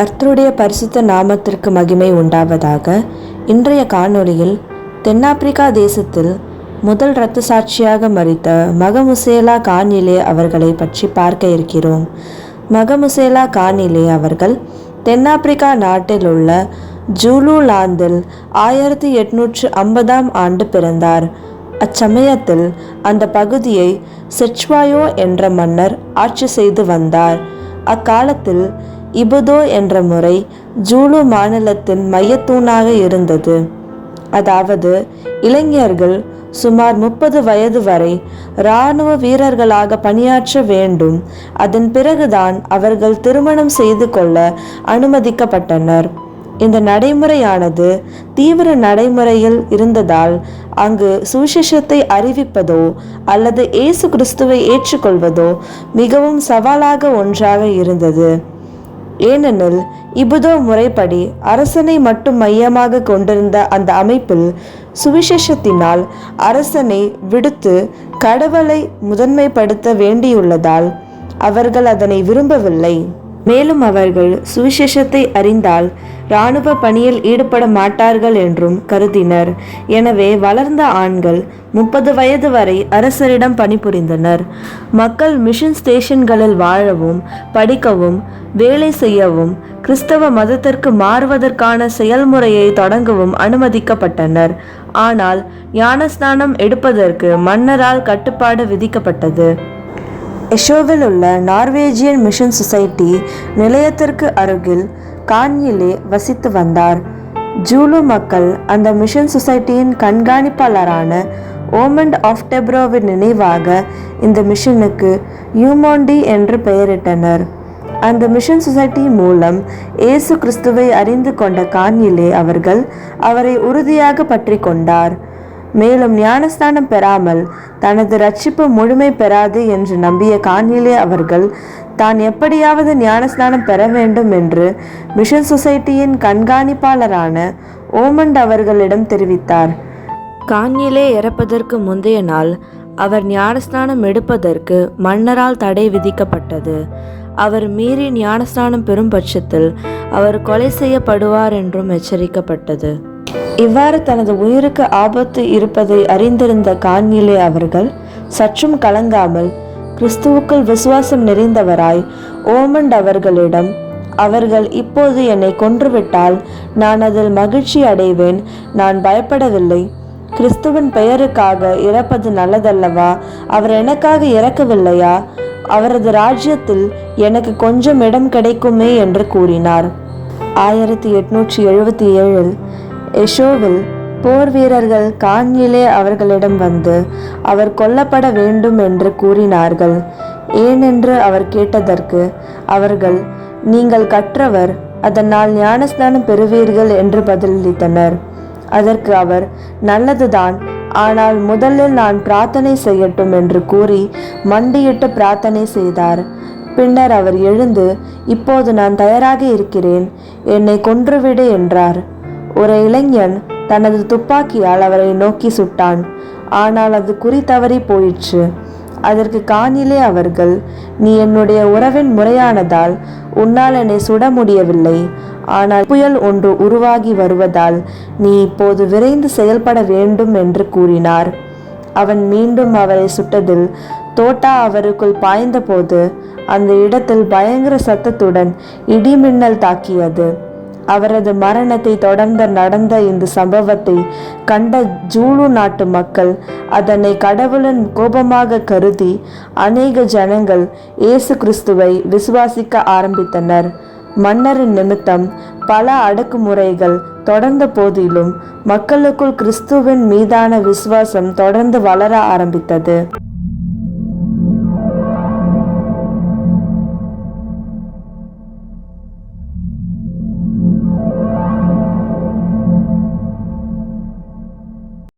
கர்த்தருடைய பரிசுத்த நாமத்திற்கு மகிமை உண்டாவதாக. இன்றைய காணொளியில் தென்னாப்பிரிக்கா தேசத்தில் முதல் இரத்த சாட்சியாக மறித்த மகமுசேலா கானிலே அவர்களை பற்றி பார்க்க இருக்கிறோம். மகமுசேலா கானிலே அவர்கள் தென்னாப்பிரிக்கா நாட்டில் உள்ள ஜூலுலாந்தில் ஆயிரத்தி எட்நூற்று ஐம்பதாம் ஆண்டு பிறந்தார். அச்சமயத்தில் அந்த பகுதியை செச்வாயோ என்ற மன்னர் ஆட்சி செய்து வந்தார். அக்காலத்தில் இபுதோ என்ற முறை ஜூலு மாநிலத்தின் மையத்தூணாக இருந்தது. அதாவது இளைஞர்கள் சுமார் முப்பது வயது வரை இராணுவ வீரர்களாக பணியாற்ற வேண்டும். அதன் பிறகுதான் அவர்கள் திருமணம் செய்து கொள்ள அனுமதிக்கப்பட்டனர். இந்த நடைமுறையானது தீவிர நடைமுறையில் இருந்ததால் அங்கு சுவிசேஷத்தை அறிவிப்பதோ அல்லது இயேசு கிறிஸ்துவை ஏற்றுக்கொள்வதோ மிகவும் சவாலாக ஒன்றாக இருந்தது. ஏனெனில் இபுதோ முறைப்படி அரசனை மட்டும் மையமாக கொண்டிருந்த அந்த அமைப்பில் சுவிசேஷத்தினால் அரசனை விடுத்து கடவுளை முதன்மைப்படுத்த வேண்டியுள்ளதால் அவர்கள் அதனை விரும்பவில்லை. மேலும் அவர்கள் சுவிசேஷத்தை அறிந்தால் இராணுவ பணியில் ஈடுபட மாட்டார்கள் என்றும் கருதினர். எனவே வளர்ந்த ஆண்கள் முப்பது வயது வரை அரசரிடம் பணிபுரிந்தனர். மக்கள் மிஷன் ஸ்டேஷன்களில் வாழவும் படிக்கவும் வேலை செய்யவும் கிறிஸ்தவ மதத்திற்கு மாறுவதற்கான செயல்முறையை தொடங்கவும் அனுமதிக்கப்பட்டனர். ஆனால் ஞானஸ்நானம் எடுப்பதற்கு மன்னரால் கட்டுப்பாடு விதிக்கப்பட்டது. எஷோவில் உள்ள நார்வேஜியன் மிஷன் சொசைட்டி நிலையத்திற்கு அருகில் கான்யிலே வசித்து வந்தார். ஜூலு மக்கள் அந்த மிஷன் சொசைட்டியின் கண்காணிப்பாளரான ஓமண்ட் ஆஃப் டெப்ரோவின் நினைவாக இந்த மிஷனுக்கு யூமோண்டி என்று பெயரிட்டனர். அந்த மிஷன் சொசைட்டி மூலம் இயேசு கிறிஸ்துவை அறிந்து கொண்ட கான்யிலே அவர்கள் அவரை உறுதியாக பற்றி கொண்டார். மேலும் ஞானஸ்தானம் பெறாமல் தனது ரட்சிப்பு முழுமை பெறாது என்று நம்பிய கான்யிலே அவர்கள் தான் எப்படியாவது ஞானஸ்நானம் பெற வேண்டும் என்று மிஷன் சொசைட்டியின் கண்காணிப்பாளரான ஓமண்ட் அவர்களிடம் தெரிவித்தார். கான்யிலே இறப்பதற்கு முந்தைய நாள் அவர் ஞானஸ்நானம் எடுப்பதற்கு மன்னரால் தடை விதிக்கப்பட்டது. அவர் மீறி ஞானஸ்நானம் பெறும் பட்சத்தில் அவர் கொலை செய்யப்படுவார் என்றும் எச்சரிக்கப்பட்டது. இவ்வாறு தனது உயிருக்கு ஆபத்து இருப்பதை அறிந்திருந்த கான்யிலே அவர்கள் சற்றும் கலங்காமல் கிறிஸ்துவுக்குள் விசுவாசம் நிறைந்தவராய் ஓமண்ட் அவர்களிடம் அவர்கள் இப்போது என்னை கொன்றுவிட்டால் நான் அதில் மகிழ்ச்சி அடைவேன் நான் பயப்படவில்லை. கிறிஸ்துவின் பெயருக்காக இறப்பது நல்லதல்லவா? அவர் எனக்காக இறக்கவில்லையா? அவரது ராஜ்யத்தில் எனக்கு கொஞ்சம் இடம் கிடைக்குமே என்று கூறினார். ஆயிரத்தி எட்நூற்றி எழுபத்தி ஏழில் எஷோவில் போர் வீரர்கள் காஞ்சிலே அவர்களிடம் வந்து அவர் கொல்லப்பட வேண்டும் என்று கூறினார்கள். ஏனென்று அவர் கேட்டதற்கு அவர்கள் நீங்கள் கற்றவர் அதனால் ஞானஸ்நானம் பெறுவீர்கள் என்று பதிலளித்தனர். அதற்கு அவர் நல்லதுதான் ஆனால் முதலில் நான் பிரார்த்தனை செய்யட்டும் என்று கூறி மண்டியிட்டு பிரார்த்தனை செய்தார். பின்னர் அவர் எழுந்து இப்போது நான் தயாராக இருக்கிறேன். என்னை கொன்றுவிடு என்றார். ஒரு இளைஞன் தனது துப்பாக்கியால் அவரை நோக்கி சுட்டான். ஆனால் அது குறி தவறி போயிற்று. அதற்கு காணிலே அவர்கள் நீ என்னுடைய உறவின் முறையானதால் உன்னால் என்னை சுட முடியவில்லை. ஆனால் புயல் ஒன்று உருவாகி வருவதால் நீ இப்போது விரைந்து செயல்பட வேண்டும் என்று கூறினார். அவன் மீண்டும் அவரை சுட்டதில் தோட்டா அவருக்குள் பாய்ந்தபோது அந்த இடத்தில் பயங்கர சத்தத்துடன் இடிமின்னல் தாக்கியது. அவரது மரணத்தை தொடர்ந்து நடந்த இந்த சம்பவத்தை கண்ட ஜூலு நாட்டு மக்கள் அதனை கடவுளின் கோபமாக கருதி அநேக ஜனங்கள் இயேசு கிறிஸ்துவை விசுவாசிக்க ஆரம்பித்தனர். மன்னரின் நிமித்தம் பல அடக்குமுறைகள் தொடர்ந்த போதிலும் மக்களுக்குள் கிறிஸ்துவின் மீதான விசுவாசம் தொடர்ந்து வளர ஆரம்பித்தது.